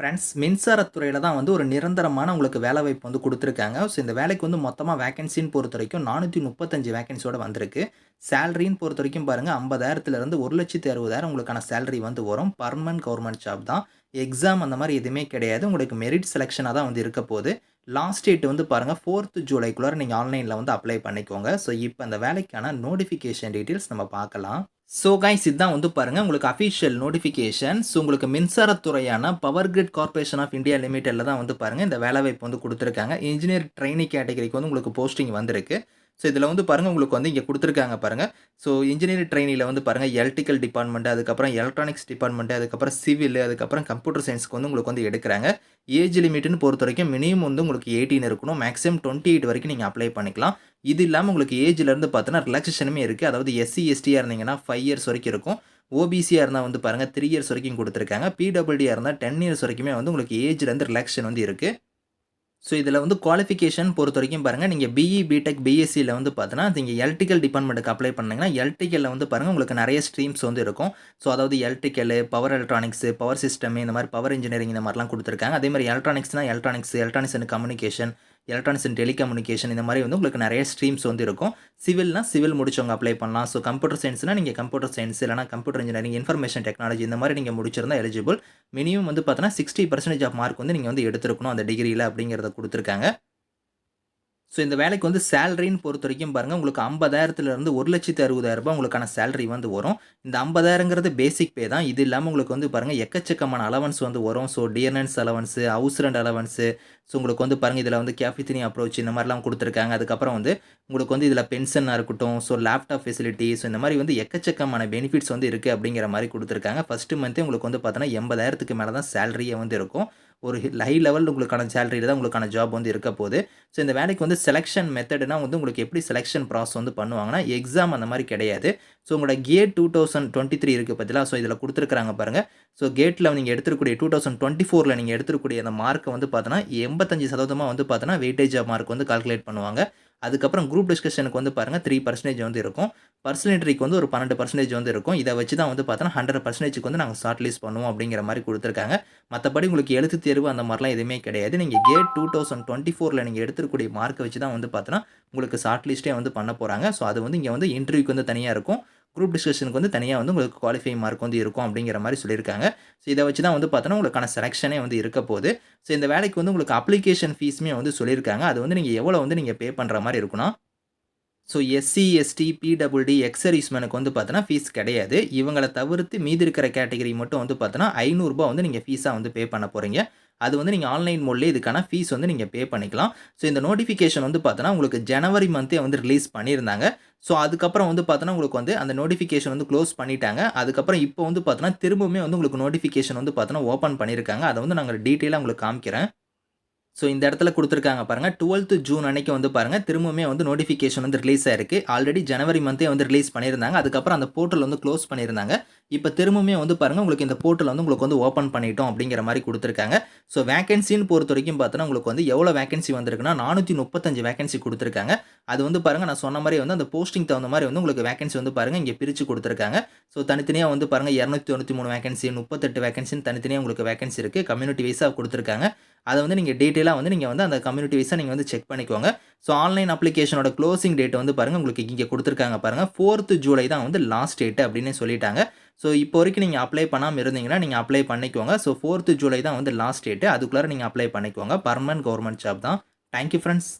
Friends மின்சாரத்துறையில் தான் வந்து ஒரு நிரந்தரமான உங்களுக்கு வேலைவாய்ப்பு வந்து கொடுத்துருக்காங்க. ஸோ இந்த வேலைக்கு வந்து மொத்தமாக வேகன்சின்னு பொறுத்த வரைக்கும் நானூற்றி முப்பத்தஞ்சு வேகன்சியோட வந்திருக்கு. சேலரின்னு பொறுத்த வரைக்கும் பாருங்கள் ஐம்பதாயிரத்துலேருந்து ஒரு லட்சத்தி அறுபதாயிரம் உங்களுக்கான சேலரி வந்து வரும். பர்மனன்ட் கவர்மெண்ட் ஜாப் தான். எக்ஸாம் அந்த மாதிரி எதுவுமே கிடையாது. உங்களுக்கு மெரிட் செலெக்ஷனாக தான் வந்து இருக்க போகுது. லாஸ்ட் டேட் வந்து பாருங்கள் ஃபோர்த்து ஜூலைக்குள்ளார நீங்கள் ஆன்லைனில் வந்து அப்ளை பண்ணிக்கோங்க. ஸோ இப்போ அந்த வேலைக்கான நோட்டிஃபிகேஷன் டீட்டெயில்ஸ் நம்ம பார்க்கலாம். ஸோ கைஸ் இதுதான் வந்து பாருங்கள் உங்களுக்கு அஃபிஷியல் நோட்டிஃபிகேஷன் ஸோ உங்களுக்கு மின்சாரத்துறையான power grid corporation of India லிமிடெடில் தான் வந்து பாருங்கள் இந்த வேலைவாய்ப்பு வந்து கொடுத்துருக்காங்க. இன்ஜினியர் ட்ரைனிங் கேட்டகரிக்கு வந்து உங்களுக்கு போஸ்டிங் வந்திருக்கு. ஸோ இதில் வந்து பாருங்கள் உங்களுக்கு வந்து இங்கே கொடுத்துருக்காங்க பாருங்கள் ஸோ இன்ஜினியரிங் ட்ரைனிங்கில் வந்து பாருங்கள் எலக்ட்ரிக்கல் டிபார்ட்மெண்ட் அதுக்கப்புறம் எலக்ட்ரானிக்ஸ் டிபார்ட்மெண்ட் அதுக்கப்புறம் சிவில் அதுக்கப்புறம் கம்ப்யூட்டர் சயின்ஸ்க்கு வந்து உங்களுக்கு வந்து எடுக்கிறாங்க. ஏஜ் லிமிட்னு பொறுத்த வரைக்கும் மினிமம் வந்து உங்களுக்கு எயிட்டீன் இருக்கணும். மேக்ஸிமம் டுவெண்ட்டி எயிட் வரைக்கும் நீங்கள் அப்ளை பண்ணிக்கலாம். இது இல்லாமல் உங்களுக்கு ஏஜ்லேருந்து பார்த்தோன்னா ரிலாக்ஸேஷனுமே இருக்குது அதாவது எஸ்சி எஸ்டியாக இருந்தீங்கன்னா ஃபைவ் இயர்ஸ் வரைக்கும் இருக்கும். ஓபிசியாக இருந்தால் வந்து பாருங்கள் த்ரீ இயர்ஸ் வரைக்கும் கொடுத்துருக்காங்க. பிடபிள்யூடியாக இருந்தால் டென் இயர்ஸ் வரைக்குமே வந்து உங்களுக்கு ஏஜ்லேருந்து ரிலாக்ஸேஷன் வந்து இருக்குது ஸோ இதில் வந்து குவாலிஃபிகேஷன் பொறுத்த வரைக்கும் பாருங்கள் நீங்கள் பிஇ பிடெக் பிஎஸ்சியில் வந்து பார்த்தோன்னா நீங்கள் எலக்ட்ரிக்கல் டிபார்ட்மெண்ட்டுக்கு அப்ளை பண்ணிங்கன்னா எலக்ட்ரிக்கலில் வந்து பாருங்கள் உங்களுக்கு நிறைய ஸ்ட்ரீம்ஸ் வந்து இருக்கும். ஸோ அதாவது electrical power electronics power system இந்த மாதிரி பவர் இன்ஜினியரிங் இந்த மாதிரிலாம் கொடுத்துருக்காங்க. அதே மாதிரி எலக்ட்ரானிக்ஸ்னால் electronics electronics and communication electronics and telecommunication இந்த மாதிரி வந்து உங்களுக்கு நிறைய ஸ்ட்ரீம்ஸ் வந்து இருக்கும். சிவில்னா சிவில் முடிச்சவங்க அப்ளை பண்ணலாம். ஸோ கம்ப்யூட்டர் சயின்ஸ்னால் நீங்கள் கம்ப்யூட்டர் சயின்ஸ் இல்லைனா கம்ப்யூட்டர் இன்ஜினியரிங் இன்ஃபர்மேஷன் டெக்னாலஜி இந்த மாதிரி நீங்கள் முடிச்சிருந்தா எலிஜிபிள் மினிமம் வந்து பார்த்தோன்னா சிக்ஸ்டி பர்சன்டேஜ் ஆஃப் மார்க் வந்து நீங்கள் வந்து எடுத்துருக்கணும் அந்த டிகிரியில் அப்படிங்கிறத கொடுத்துருக்காங்க. ஸோ இந்த வேலைக்கு வந்து சேலரின்னு பொறுத்த வரைக்கும் பாருங்கள் உங்களுக்கு ஐம்பதாயிரத்துலேருந்து ஒரு லட்சத்து அறுபதாயிரரூபா உங்களுக்கான சேலரி வந்து வரும். இந்த ஐம்பதாயிரங்கிறது பேசிக் பே தான். இது இல்லாமல் உங்களுக்கு வந்து பாருங்கள் எக்கச்சக்கமான அலவன்ஸ் வந்து வரும். So dearness allowance house rent allowance so உங்களுக்கு வந்து பாருங்கள் இதில் வந்து கேஃபித்தினி அப்ரோச் இந்த மாதிரிலாம் கொடுத்துருக்காங்க. அதுக்கப்புறம் வந்து உங்களுக்கு வந்து இதில் பென்ஷனாக இருக்கட்டும் ஸோ லேப்டாப் ஃபெசிலிட்டி ஸோ இந்த மாதிரி வந்து எக்கச்சக்கமான பெனிஃபிட்ஸ் வந்து இருக்குது அப்படிங்கிற மாதிரி கொடுத்துருக்காங்க. ஃபஸ்ட்டு மந்த்தே உங்களுக்கு வந்து பார்த்தோன்னா எண்பதாயிரத்துக்கு மேலே தான் சேலரியே வந்து இருக்கும். ஒரு ஹை லெவல் உங்களுக்கான சேலரியில் தான் உங்களுக்கான ஜாப் வந்து இருக்க போகுது. ஸோ இந்த வேலைக்கு வந்து செலெக்ஷன் மெத்தடுனா வந்து உங்களுக்கு எப்படி செலெக்ஷன் ப்ராசஸ் வந்து பண்ணுவாங்கன்னா எக்ஸாம் அந்த மாதிரி கிடையாது. ஸோ உங்களோட GATE two thousand twenty three இருக்குது பார்த்தீங்களா ஸோ இதில் கொடுத்துருக்குறாங்க பாருங்கள் ஸோ கேட்டில் நீங்கள் எடுத்துக்கூடிய டூ தௌசண்ட் டுவெண்ட்டி ஃபோரில் நீங்கள் எடுத்துக்கூடிய அந்த மார்க்கை வந்து பார்த்தோன்னா எண்பத்தஞ்சு சதவீதமாக வந்து பார்த்தோன்னா வெயிட்டேஜ் ஆஃப் மார்க் வந்து கால்குலேட் பண்ணுவாங்க. அதுக்கப்புறம் குரூப் டிஸ்கஷனுக்கு வந்து பாருங்கள் த்ரீ பர்சன்டேஜ் வந்து இருக்கும். பர்சனேட்ரிக்கு வந்து ஒரு பன்னெண்டு பர்சன்டேஜ் வந்து இருக்கும். இதை வச்சு தான் வந்து பார்த்தோன்னா ஹண்ட்ரட் பர்சன்டேஜ்க்கு வந்து நாங்கள் ஷார்ட் லிஸ்ட் பண்ணுவோம் அப்படிங்கிற மாதிரி கொடுத்துருக்காங்க. மற்றபடி உங்களுக்கு எழுத்து தேர்வு அந்த மாதிரிலாம் எதுவுமே கிடையாது. நீங்கள் கேட் டூ தௌசண்ட் டுவெண்ட்டி ஃபோரில் நீங்கள் எடுத்துக்கூடிய மார்க்கை வச்சு தான் வந்து பார்த்தோன்னா உங்களுக்கு ஷார்ட் லிஸ்ட்டே வந்து பண்ண போகிறாங்க ஸோ அது வந்து இங்கே வந்து இன்டர்வியூக்கு வந்து தனியாக இருக்கும். குரூப் டிஸ்கஷனுக்கு வந்து தனியாக வந்து உங்களுக்கு குவாலிஃபை மார்க் வந்து இருக்கும் அப்படிங்கிற மாதிரி சொல்லியிருக்காங்க. ஸோ இதை வச்சு தான் வந்து பார்த்தோன்னா உங்களுக்கான செலெக்ஷனே வந்து இருக்க போகுது. ஸோ இந்த வேலைக்கு வந்து உங்களுக்கு அப்ளிகேஷன் ஃபீஸுமே வந்து சொல்லியிருக்காங்க. அது வந்து நீங்கள் எவ்வளோ வந்து நீங்கள் பே பண்ணுற மாதிரி இருக்கணும் ஸோ எஸ்சி எஸ்டி பிடபிள்டி எக்ஸர்வீஸ்மேனுக்கு வந்து பார்த்தோன்னா ஃபீஸ் கிடையாது. இவங்களை தவிர்த்து மீதி இருக்கிற கேட்டகரி மட்டும் வந்து பார்த்தோன்னா ஐநூறுரூபா வந்து நீங்கள் ஃபீஸாக வந்து பே பண்ண போகிறீங்க அது வந்து நீங்கள் ஆன்லைன் மோட்லேயே இதுக்கான ஃபீஸ் வந்து நீங்கள் பே பண்ணிக்கலாம். ஸோ இந்த நோட்டிஃபிகேஷன் வந்து பார்த்தோன்னா உங்களுக்கு ஜனவரி மந்த்தே வந்து ரிலீஸ் பண்ணியிருந்தாங்க. ஸோ அதுக்கப்புறம் வந்து பார்த்தோன்னா உங்களுக்கு வந்து அந்த நோட்டிஃபிகேஷன் வந்து க்ளோஸ் பண்ணிட்டாங்க. அதுக்கப்புறம் இப்போ வந்து பார்த்தோன்னா திரும்பவுமே வந்து உங்களுக்கு நோட்டிஃபிகேஷன் வந்து பார்த்தோன்னா ஓப்பன் பண்ணியிருக்காங்க. அதை வந்து நாங்கள் டீட்டெயிலாக உங்களுக்கு காமிக்கிறேன். ஸோ இந்த இடத்துல கொடுத்துருக்காங்க பாருங்கள் டுவெல்த்து ஜூன் அன்னைக்கு வந்து பாருங்கள் திரும்பவுமே வந்து நோட்டிஃபிகேஷன் வந்து ரிலீஸ் ஆயிருக்கு. ஆல்ரெடி ஜனவரி மந்தே வந்து ரிலீஸ் பண்ணியிருந்தாங்க. அதுக்கப்புறம் அந்த போர்ட்டல் வந்து க்ளோஸ் பண்ணியிருந்தாங்க. இப்போ திரும்பவுமே வந்து பாருங்கள் உங்களுக்கு இந்த போர்ட்டல் வந்து உங்களுக்கு வந்து ஓப்பன் பண்ணிட்டோம் அப்படிங்கிற மாதிரி கொடுத்துருக்காங்க. ஸோ வேகன்சின்னு பொறுத்த வரைக்கும் பார்த்தோன்னா உங்களுக்கு வந்து எவ்வளோ வேகன்சி வந்திருக்குன்னா நானூற்றி முப்பத்தஞ்சு வேகன்சி கொடுத்துருக்காங்க. அது வந்து பாருங்கள் நான் சொன்ன மாதிரி வந்து அந்த போஸ்டிங் தகுந்த மாதிரி வந்து உங்களுக்கு வேகன்சி வந்து பாருங்கள் இங்கே பிரித்து கொடுத்துருக்காங்க. ஸோ தனித்தனியாக வந்து பாருங்கள் இரநூத்தி தொண்ணூற்றி மூணு வேகன்சி முப்பத்தெட்டு வேகன்சின்னு தனித்தனியாக உங்களுக்கு வேகன்சி இருக்குது கம்யூனிட்டி வைஸாக கொடுத்துருக்காங்க. அதை வந்து நீங்கள் டீட்டெயிலாக வந்து நீங்கள் வந்து அந்த கம்யூனிட்டி வைஸாக நீங்கள் வந்து செக் பண்ணிக்கோங்க. ஸோ ஆன்லைன் அப்ளிகேஷனோட க்ளோசிங் டேட் வந்து பாருங்கள் உங்களுக்கு இங்கே கொடுத்துருக்காங்க பாருங்கள் ஃபோர்த்து ஜூலை தான் வந்து லாஸ்ட் டேட்டு அப்படின்னு சொல்லிட்டாங்க. ஸோ இப்போ வரைக்கும் நீங்கள் அப்ளை பண்ணாமல் இருந்தீங்கன்னா நீங்கள் அப்ளை பண்ணிக்கோங்க. ஸோ ஃபோர்த்து ஜூலை தான் வந்து லாஸ்ட் டேட்டு அதுக்குள்ளே நீங்கள் அப்ளை பண்ணிக்கோங்க. பர்மனன்ட் கவர்மெண்ட் ஜாப் தான். Thank you friends